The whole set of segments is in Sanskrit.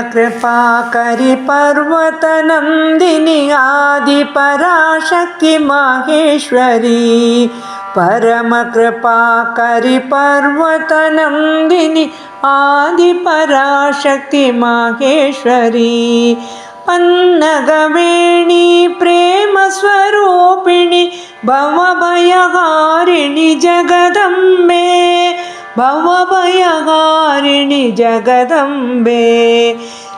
परमकृपाकरि पर्वतनन्दिनि आदिपराशक्ति माहेश्वरी परमकृपाकरि पर्वतनन्दिनि आदिपराशक्ति माहेश्वरी पन्नगवेणी प्रेमस्वरूपिणि भवभयहारिणि जगदम्बे ಭವಭಯಹಾರಿಣಿ ಜಗದಂಬೆ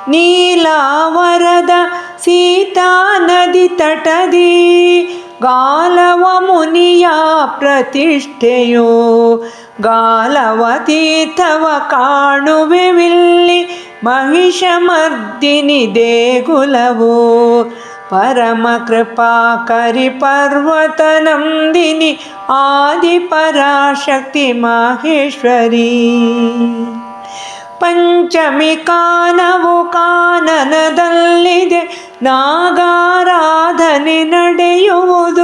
ನೀಲಾವರದ ಸೀತಾ ನದಿ ತಟದಿ ಗಾಲವ ಮುನಿಯ ಪ್ರತಿಷ್ಠೆಯೋ ಗಾಲವ ತೀರ್ಥವ ಕಾಣುವೆವಿಲ್ಲಿ ಮಹಿಷಮರ್ದಿನಿ ದೇಗುಲವು. परमकृपाकरि पर्वतनन्दिनि आदिपराशक्ति माहेश्वरी ಪಂಚಮಿ ಕಾನವು ಕಾನನದಲ್ಲಿದೆ ನಾಗಾರಾಧನೆ ನಡೆಯುವುದು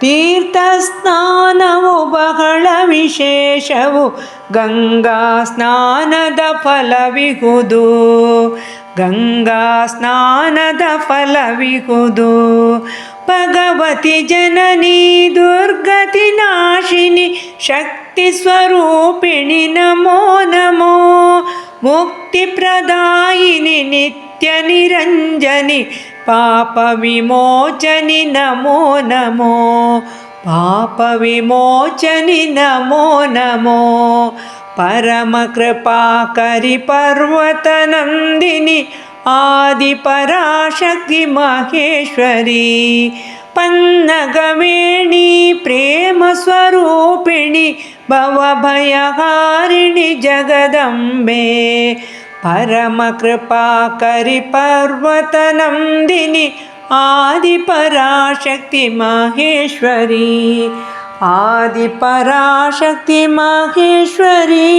ತೀರ್ಥ ಸ್ನಾನವು ಬಹಳ ವಿಶೇಷವು ಗಂಗಾ ಸ್ನಾನದ ಫಲವಿಹುದು ಗಂಗಾ ಸ್ನಾನದ ಫಲವಿಹುದು ಭಗವತಿ ಜನನಿ ದುರ್ಗತಿ ನಾಶಿನಿ ಶಕ್ತಿ ಸ್ವರೂಪಿಣಿ ನಮೋ ನಮೋ नित्यनिरञ्जनि पापविमोचनि नमो नमो। पापविमोचनि नमो नमो। परमकृपाकरि पर्वतनन्दिनि आदिपराशक्तिमहेश्वरी पन्नगवेणी प्रेमस्वरूपिणि भवभयहारिणि जगदम्बे। परमकृपाकरि पर्वतनन्दिनि आदिपराशक्ति माहेश्वरी आदिपराशक्ति माहेश्वरी